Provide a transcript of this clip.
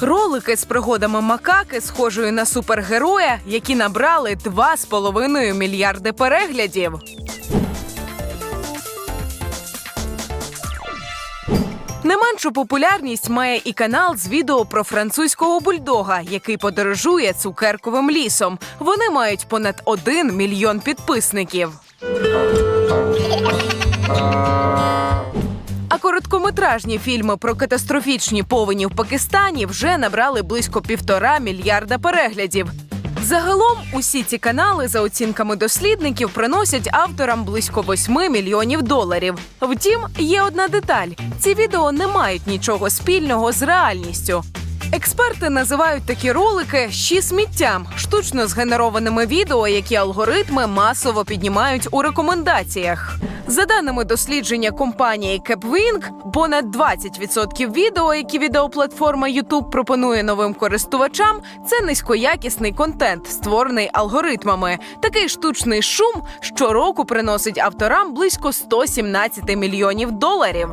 Ролики з пригодами макаки, схожої на супергероя, які набрали 2,5 мільярди переглядів. Не меншу популярність має і канал з відео про французького бульдога, який подорожує цукерковим лісом. Вони мають понад 1 мільйон підписників. Короткометражні фільми про катастрофічні повені в Пакистані вже набрали близько півтора мільярда переглядів. Загалом усі ці канали, за оцінками дослідників, приносять авторам близько 8 мільйонів доларів. Втім, є одна деталь: ці відео не мають нічого спільного з реальністю. Експерти називають такі ролики «щі сміттям, штучно згенерованими відео, які алгоритми масово піднімають у рекомендаціях. За даними дослідження компанії CapWing, понад 20% відео, які відеоплатформа YouTube пропонує новим користувачам, це низькоякісний контент, створений алгоритмами. Такий штучний шум щороку приносить авторам близько 117 мільйонів доларів.